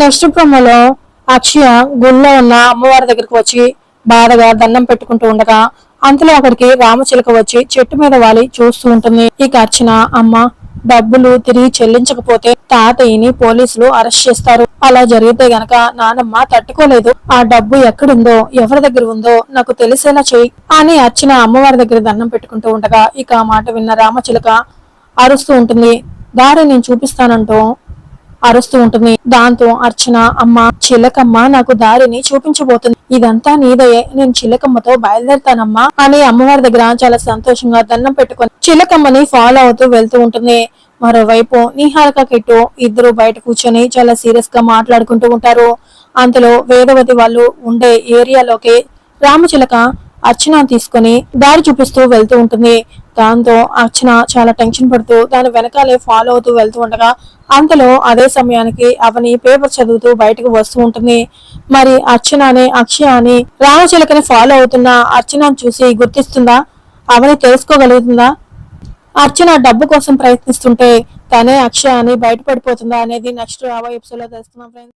Next ప్రొమోలో అక్షయ గుళ్ళో ఉన్న అమ్మవారి దగ్గరికి వచ్చి బాధగా దండం పెట్టుకుంటూ ఉండగా అంతలో అక్కడికి రామచిలక వచ్చి చెట్టు మీద వాలి చూస్తూ ఉంటుంది. ఇక అర్చన అమ్మ డబ్బులు తిరిగి చెల్లించకపోతే తాతయ్యని పోలీసులు అరెస్ట్ చేస్తారు. అలా జరిగితే గనక నానమ్మ తట్టుకోలేదు. ఆ డబ్బు ఎక్కడుందో ఎవరి దగ్గర ఉందో నాకు తెలిసేలా చెయ్యి అని అర్చన అమ్మవారి దగ్గర దండం పెట్టుకుంటూ ఉండగా ఇక ఆ మాట విన్న రామచిలక అరుస్తూ ఉంటుంది. దారి నేను చూపిస్తానంటూ అరుస్తూ ఉంటుంది. దాంతో అర్చన అమ్మ చిలకమ్మ నాకు దారిని చూపించబోతుంది. ఇదంతా నీదయే నేను చిలకమ్మతో బయలుదేరుతానమ్మా అని అమ్మవారి దగ్గర చాలా సంతోషంగా దండం పెట్టుకుని చిలకమ్మని ఫాలో అవుతూ వెళ్తూ ఉంటుంది. మరోవైపు నిహారిక కిట్టు ఇద్దరు బయట కూర్చొని చాలా సీరియస్గా మాట్లాడుకుంటూ ఉంటారు. అంతలో వేదవతి వాళ్ళు ఉండే ఏరియాలోకి రామచిలక అర్చన తీసుకొని దారి చూపిస్తూ వెళ్తూ ఉంటుంది. దాంతో అర్చన చాలా టెన్షన్ పడుతూ దాని వెనకాలే ఫాలో అవుతూ వెళ్తూ ఉండగా అంతలో అదే సమయానికి అవని పేపర్ చదువుతూ బయటకు వస్తూ ఉంటుంది. మరి అర్చన అక్షయ అని రామచిలకని ఫాలో అవుతున్న అర్చన చూసి గుర్తిస్తుందా? అవని తెలుసుకోగలుగుతుందా? అర్చన డబ్బు కోసం ప్రయత్నిస్తుంటే తనే అక్షయ అని బయటపడిపోతుందా అనేది నెక్స్ట్ రాబోయే ఎపిసోడ్లో తెలుసుకున్నాం ఫ్రెండ్స్